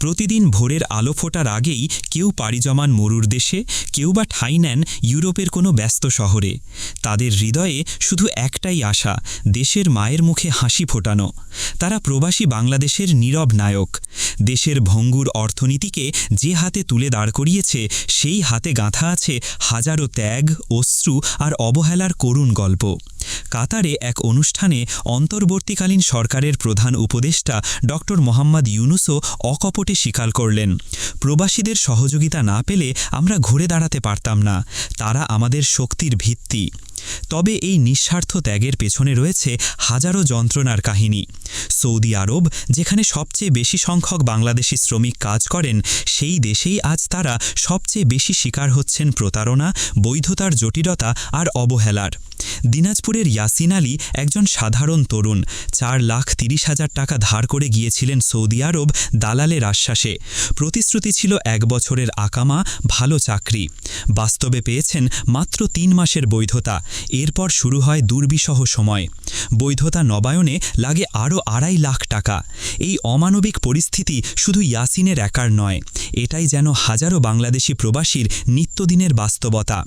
প্রতিদিন ভোরের আলো ফোটার আগেই কেউ পাড়ি জমান মরুর দেশে, কেউ বা ঠাঁই নেন ইউরোপের কোনো ব্যস্ত শহরে। তাদের হৃদয়ে শুধু একটাই আশা, দেশের মায়ের মুখে হাসি ফোটানো। তারা প্রবাসী বাংলাদেশের নীরব নায়ক। দেশের ভঙ্গুর অর্থনীতিকে যে হাতে তুলে দাঁড় করিয়েছে, সেই হাতে গাঁথা আছে হাজারো ত্যাগ, অশ্রু আর অবহেলার করুণ গল্প। কাতারে এক অনুষ্ঠানে অন্তর্বর্তীকালীন সরকারের প্রধান উপদেষ্টা ড মোহাম্মদ ইউনুসও অকপটে স্বীকার করলেন। প্রবাসীদের সহযোগিতা না পেলে আমরা ঘুরে দাঁড়াতে পারতাম না। তারা আমাদের শক্তির ভিত্তি। তবে এই নিঃস্বার্থ ত্যাগের পেছনে রয়েছে হাজারো যন্ত্রণার কাহিনী। সৌদি আরব, যেখানে সবচেয়ে বেশি সংখ্যক বাংলাদেশি শ্রমিক কাজ করেন, সেই দেশেই আজ তারা সবচেয়ে বেশি শিকার হচ্ছেন প্রতারণা, বৈধতার জটিলতা আর অবহেলার। দিনাজপুরের ইয়াসিন আলী একজন সাধারণ তরুণ, চার লাখ তিরিশ হাজার টাকা ধার করে গিয়েছিলেন সৌদি আরব দালালের আশ্বাসে। প্রতিশ্রুতি ছিল এক বছরের আকামা, ভালো চাকরি। বাস্তবে পেয়েছেন মাত্র তিন মাসের বৈধতা। এরপর শুরু হয় দুর্বিষহ সময়। বৈধতা নবায়নে লাগে আরও আড়াই লাখ টাকা। এই অমানবিক পরিস্থিতি শুধু ইয়াসিনের একার নয়, এটাই যেন হাজারো বাংলাদেশি প্রবাসীর নিত্যদিনের বাস্তবতা।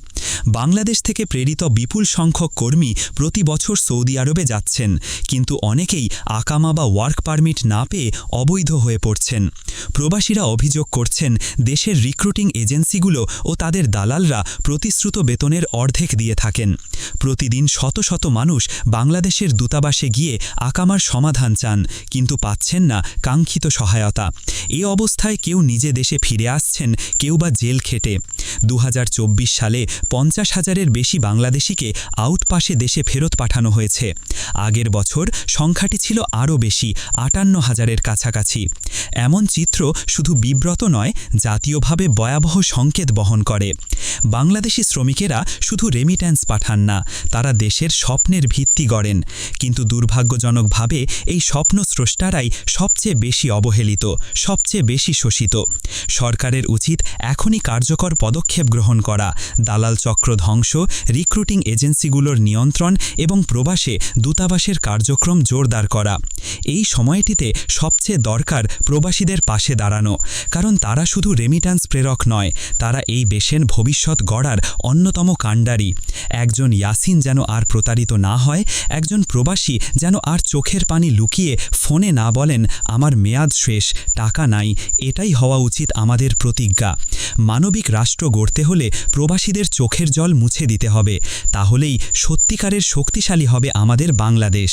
বাংলাদেশ থেকে প্রেরিত বিপুল সংখ্যক কর্মী প্রতি বছর সৌদি আরবে যাচ্ছেন। কিন্তু অনেকেই আকামা বা ওয়ার্ক পারমিট না পেয়ে অবৈধ হয়ে পড়ছেন। প্রবাসীরা অভিযোগ করছেন, দেশের রিক্রুটিং এজেন্সিগুলো ও তাদের দালালরা প্রতিশ্রুত বেতনের অর্ধেক দিয়ে থাকেন। প্রতিদিন শত শত মানুষ বাংলাদেশের দূতাবাসে গিয়ে আকামার সমাধান চান, কিন্তু পাচ্ছেন না কাঙ্ক্ষিত সহায়তা। এ অবস্থায় কেউ নিজে দেশে ফিরে আসছেন, কেউ বা জেল খেটে। দু হাজার চব্বিশ সালে পঞ্চাশ হাজারের বেশি বাংলাদেশিকে আউটপাশে দেশে ফেরত পাঠানো হয়েছে। আগের বছর সংখ্যাটি ছিল আরও বেশি, আটান্ন হাজারের কাছাকাছি। এমন চিত্র শুধু বিব্রত নয়, জাতীয়ভাবে ভয়াবহ সংকেত বহন করে। বাংলাদেশি শ্রমিকেরা শুধু রেমিট্যান্স পাঠান না, তারা দেশের স্বপ্নের ভিত্তি গড়েন। কিন্তু দুর্ভাগ্যজনকভাবে এই স্বপ্ন স্রষ্টারাই সবচেয়ে বেশি অবহেলিত, সবচেয়ে বেশি শোষিত। সরকারের উচিত এখনই কার্যকর পদক্ষেপ গ্রহণ করা। দালাল চক্র ধ্বংস রিক্রুটিং এজেন্সিগুলোর নিয়ন্ত্রণ এবং প্রবাসে দূতাবাসের কার্যক্রম জোরদার করা। এই সময়টিতে সবচেয়ে দরকার প্রবাসীদের পাশে দাঁড়ানো, কারণ তারা শুধু রেমিট্যান্স প্রেরক নয়, তারা এই দেশের ভবিষ্যৎ গড়ার অন্যতম কাণ্ডারি। একজন ইয়াসিন যেন আর প্রতারিত না হয়, একজন প্রবাসী যেন আর চোখের পানি লুকিয়ে ফোনে না বলেন, আমার মেয়াদ শেষ, টাকা নাই, এটাই হওয়া উচিত আমাদের প্রতিজ্ঞা। মানবিক রাষ্ট্র গড়তে হলে প্রবাসীদের চোখের জল মুছে দিতে হবে, তাহলেই সত্যিকারের শক্তিশালী হবে আমাদের বাংলাদেশ।